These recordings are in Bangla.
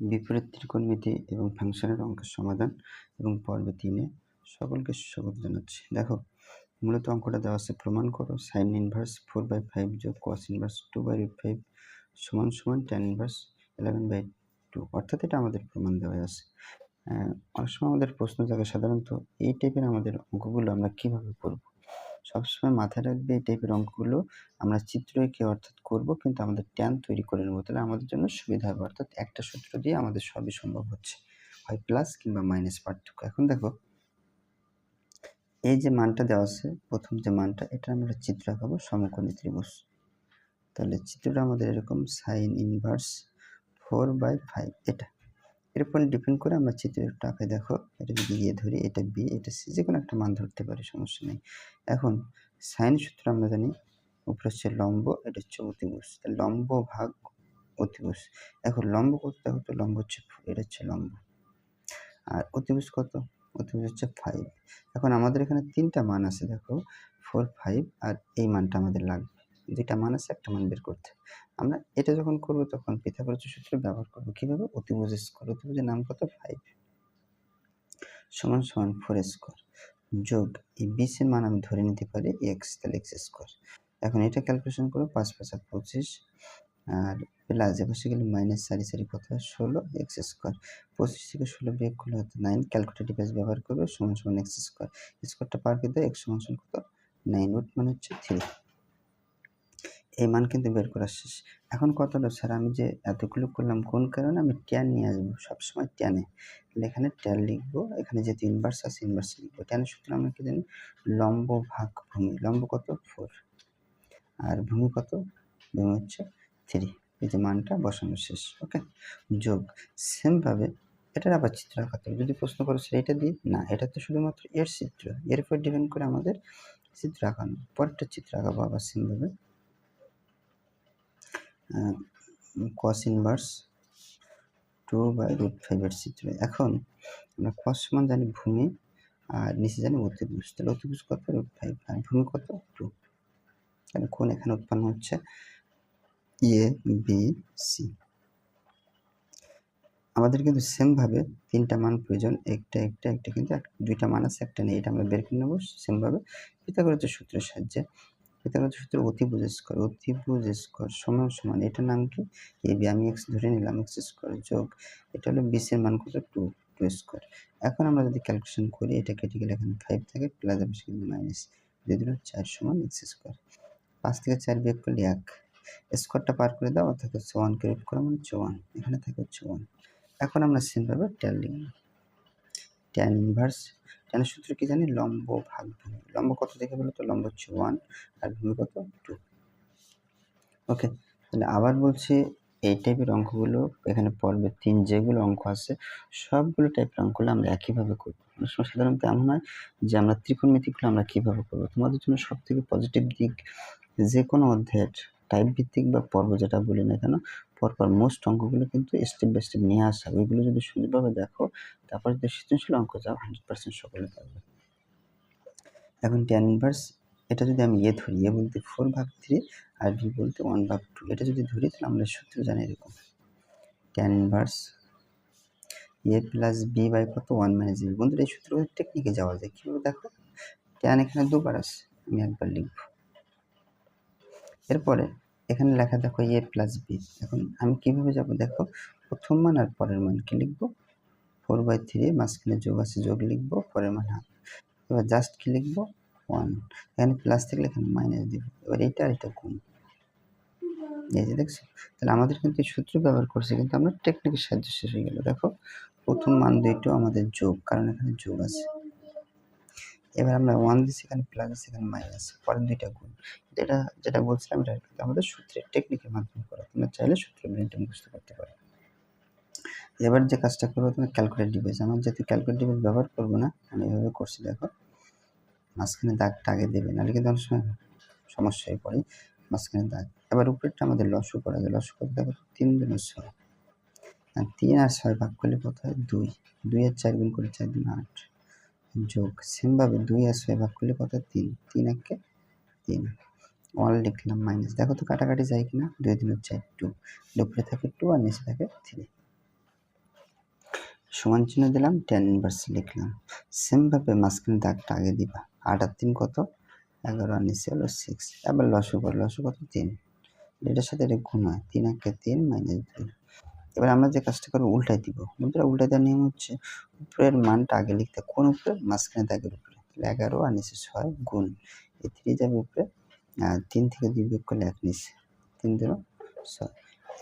বিপরীত ত্রিকোণমিতি এবং ফাংশনের অঙ্কের সমাধান এবং পর্বে তিনে সকলকে স্বাগত জানাচ্ছি। দেখো, মূলত অঙ্কটা দেওয়া আছে, প্রমাণ করো sine inverse four by five যোগ cos inverse two by root five সমান সমান tan inverse eleven by two অর্থাৎ এটা আমাদের প্রমাণ দেওয়া আছে। অনেক সময় আমাদের প্রশ্ন থাকে, সাধারণত এই টাইপের আমাদের অঙ্কগুলো আমরা কীভাবে করব? সবসময় মাথায় রাখবে এই টাইপের অঙ্কগুলো। আমরা চিত্র এঁকে অর্থাৎ করব, কিন্তু আমাদের ট্যান তৈরি করে নেব। তাহলে আমাদের জন্য সুবিধা হবে। অর্থাৎ একটা সূত্র দিয়ে আমাদের সবই সম্ভব হচ্ছে। হয় প্লাস কিংবা মাইনাস পার্থক্য। এখন দেখো, এই যে মানটা দেওয়া আছে, প্রথম যে মানটা, এটা আমরা চিত্র আঁকাবো সমকোণী ত্রিভুজ। তাহলে চিত্রটা আমাদের এরকম sine inverse four by five এটা। এর উপর ডিপেন্ড করে আমরা চিত্রটা আঁকে দেখো, এটা যদি ইয়ে ধরি, এটা বি এটা সি যে কোনো একটা মান ধরতে পারি, সমস্যা নেই। এখন সাইন সূত্র আমরা জানি, উপরে হচ্ছে লম্ব, এটা হচ্ছে অতিভুজ। লম্ব ভাগ অতিভুজ। এখন লম্ব কত দেখো তো লম্ব হচ্ছে এটা হচ্ছে লম্ব। আর অতিভুজ কত? অতিভুজ হচ্ছে ফাইভ এখন আমাদের এখানে তিনটা মান আছে, দেখো ফোর ফাইভ আর এই মানটা আমাদের লাগবে। দুইটা মান আছে, একটা মান বের করতে। আমরা এটা যখন করব তখন পিথাগোরাসের সূত্র ব্যবহার করব কীভাবে? অতিভুজ স্কোয়ার। অতিভুজের নাম কত? ফাইভ সমান সমান ফোর স্কোয়ার যোগ এই বিশের মান আমি ধরে নিতে পারি এক্স তাহলে এক্স স্কোয়ার এখন এটা ক্যালকুলেশন করো, পাঁচ পাঁচ আর পঁচিশ। আর প্লাস এপাশে গেলে মাইনাস সারি সারি কত? ষোলো এক্স স্কোয়ার পঁচিশ থেকে ষোলো বিয়োগ করলে হতো নাইন ক্যালকুলেটর ডিভাইস ব্যবহার করবে, সমান সমান এক্স স্কোয়ার স্কোয়ারটা পার করে দেয় এক্স সমান সমান কত? নাইন উট মানে হচ্ছে থ্রি এই মান কিন্তু বের করা শেষ। এখন কত হলো? স্যার, আমি যে এতগুলো করলাম, কোন কারণে আমি ট্যান নিয়ে আসব? সবসময় ট্যানে এখানে ট্যান লিখব, এখানে যেহেতু ইনভার্স আছে ইনভার্স লিখব। ট্যানের সূত্র আমরা কি জানি? লম্ব ভাগ ভূমি। লম্ব কত? ফোর আর ভূমি কত? ভূমি হচ্ছে থ্রি এই যে মানটা বসানো শেষ ওকে যোগ। সেমভাবে এটার আবার চিত্র আঁকাতে যদি প্রশ্ন করো, স্যার, এটা দিই না, এটা তো শুধুমাত্র এর চিত্র। এর উপর ডিপেন্ড করে আমাদের চিত্র আঁকানো। পরেরটা চিত্র আঁকাবো আবার সেমভাবে cos inverse two by root ফাইভের চিত্র। এখন আমরা কস সমান জানি ভূমি আর নিচে জানি অতিভুজ। তাহলে অতিভুজ কত? রুট ফাইভ আর ভূমি কত? টু তাহলে কোন এখানে উৎপন্ন হচ্ছে? এ বি সি আমাদের কিন্তু সেমভাবে তিনটা মান প্রয়োজন। একটা একটা একটা। কিন্তু দুইটা মান আছে, একটা নেই। এটা আমরা বের করে নেব সেমভাবে পিতাগোরাসের সূত্রের সাহায্যে। পিথাগোরাসের সূত্র অতিভুজ স্কোয়ার অতিভুজ স্কোয়ার সমান সমান। এটার নাম কি? এ, বি, আমি এক্স ধরে নিলাম এক্স স্কোয়ার যোগ। এটা হলো বিশের মান কত? টু টু স্কোয়ার এখন আমরা যদি ক্যালকুলেশন করি, এটা কেটে গেলে এখানে ফাইভ থাকে প্লাস হবে সেখানে মাইনাস দুটো চার সমান এক্স স্কোয়ার পাঁচ থেকে চার বিয়োগ করলে এক। স্কোয়ারটা পার করে দাও, অর্থাৎ ওয়ানকে রুট করা মানে হচ্ছে ওয়ান এখানে থাকে হচ্ছে ওয়ান এখন আমরা সেমভাবে ট্যান লিখব ট্যান ইনভার্স ট্যানের সূত্র কি জানি? লম্ব ভাগ ভূমি। লম্ব কত দেখে বলো তো? লম্ব হচ্ছে ওয়ান আর ভূমি কত? টু ওকে তাহলে আবার বলছি এই টাইপের অঙ্কগুলো, এখানে পর্বে তিন যেগুলো অঙ্ক আছে, সবগুলো টাইপের অঙ্কগুলো আমরা একইভাবে করব। সাধারণত এমন হয় যে আমরা ত্রিকোণমিতিগুলো আমরা কীভাবে করব? তোমাদের জন্য সব থেকে পজিটিভ দিক যে কোনো অধ্যায়ের টাইপ ভিত্তিক বা পর্ব যেটা বলি না কেন, পরপর মোস্ট অঙ্কগুলো কিন্তু স্টেপ বাই স্টেপ নিয়ে আসা। ওইগুলো যদি সুন্দরভাবে দেখো, তারপর যদি সৃজনশীল অঙ্ক যাও হান্ড্রেড পার্সেন্ট সকলে পারবে। এখন ট্যান ইনভার্স এটা যদি আমি এ ধরি এ বলতে ফোর ভাগ থ্রি আর বি বলতে ওয়ান ভাগ টু এটা যদি ধরি, তাহলে আমরা সূত্র জানি এরকম। Tan inverse A plus B by কত? ওয়ান মাইনাস বি বন্ধুরা, এই সূত্র টেকনিকে যাওয়া যায়। কীভাবে দেখো? ট্যান এখানে দুবার আছে আমি একবার লিখব। এরপরে এখানে লেখা দেখো এ প্লাস বি এখন আমি কীভাবে যাব? দেখো, প্রথম মান আর পরের মান কি লিখব? ফোর বাই থ্রি মাঝখানে যোগ আছে, যোগ লিখব, পরের মান হাফ। এবার জাস্ট কি লিখব? ওয়ান এখানে প্লাস থাকলে এখানে মাইনাস দিব। এবার এইটা আর এটা গুণ। এই যে দেখছ? তাহলে আমাদের কিন্তু সূত্র ব্যবহার করছে, কিন্তু আমরা টেকনিকের সাহায্য শেষ হয়ে গেল। দেখো, প্রথম মান দুইটাও আমাদের যোগ, কারণ এখানে যোগ আছে। এবার আমরা ওয়ান দিচ্ছি এখানে প্লাস এখানে মাইনাস পরের দুইটা গুণ। এটা যেটা বলছিলাম, এটা কিন্তু আমাদের সূত্রের টেকনিকের মাধ্যমে করা। তোমরা চাইলে সূত্র ব্রেনটা মুখস্থ করতে পারো। এবার যে কাজটা করব তুমি ক্যালকুলেট ডিভাইস আমার যেহেতু ক্যালকুলেট ডিভাইস ব্যবহার করব না, আমি এভাবে করছি, দেখো। মাঝখানে দাগটা আগে দেবে, নাহলে কিন্তু অনেক সময় সমস্যায় পড়ে। মাঝখানে দাগ। এবার উপরেরটা আমাদের লসও করা যায়। লসও করতে দেখো তিন দিনের ছয়। আর তিন আর ছয় ভাগ করলে কত হয়? দুই। দুই আর চার গুণ করে চার দিন আট। যোগ সেমভাবে দুই আর ছয় ভাগ করলে কত? তিন। তিন একে তিন। ওয়ান লিখলাম মাইনাস দেখো তো কাটাকাটি যায় কিনা? দুই দিনের চার টু উপরে থাকে টু আর নিচে থাকে থ্রি সমান চিহ্ন দিলাম টেন ইনভার্স লিখলাম। সেমভাবে মাঝখানে দাগটা আগে দিবা। আট আর তিন কত? এগারো আর নিচে হলো সিক্স এবার লসু কর কত? তিন। এটার সাথে এটা গুণ হয়। তিন একে তিন মাইনাস দুই। এবার আমরা যে কাজটা করব উল্টাই দিব। বন্ধুরা উল্টাই দেওয়ার নিয়ম হচ্ছে উপরের মানটা আগে লিখতে কোন উপরে? মাঝখানে দাগের উপরে। তাহলে এগারো আর নিচে ছয় গুণ। এই থ্রি যাবে উপরে। আর তিন থেকে দুই বিয়োগ করলে এক নিচে। তিন দিলো ছয়।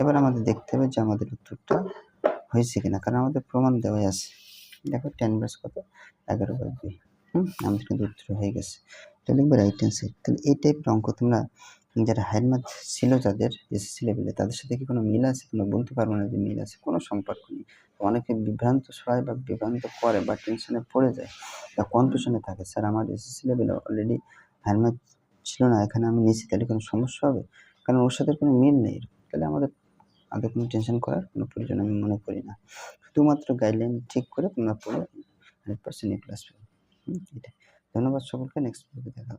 এবার আমাদের দেখতে হবে যে আমাদের উত্তরটা হয়েছে কিনা। কারণ আমাদের প্রমাণ দেওয়াই আছে। দেখো টেন বাস কত? এগারো বাই দুই। হুম? আমাদের কিন্তু উত্তর হয়ে গেছে। তো লিখবে রাইট হ্যান্ড সাইড তাহলে এই টাইপের অঙ্ক তোমরা যারা হায়ার ম্যাথ ছিল যাদের এসএসসি লেভেলে তাদের সাথে কি কোনো মিল আছে? তোমরা বলতে পারব না যে মিল আছে? কোনো সম্পর্ক নেই। অনেকে বিভ্রান্ত হয় বা বিভ্রান্ত করে বা টেনশনে পড়ে যায় বা কনফিউশনে থাকে। স্যার, আমার এসএসসি লেভেলে অলরেডি হায়ার ম্যাথ ছিল না, এখানে আমি নিয়েছি, তাহলে কোনো সমস্যা হবে? কারণ ওর সাথে কোনো মিল নেই। তাহলে আমাদের আদৌ কোনো টেনশন করার কোনো প্রয়োজন আমি মনে করি না। শুধুমাত্র গাইডলাইন ঠিক করে তোমরা পড়ে হান্ড্রেড পার্সেন্ট এ প্লাস পাবে। এটাই। ধন্যবাদ সকলকে। নেক্সট ভিডিওতে দেখা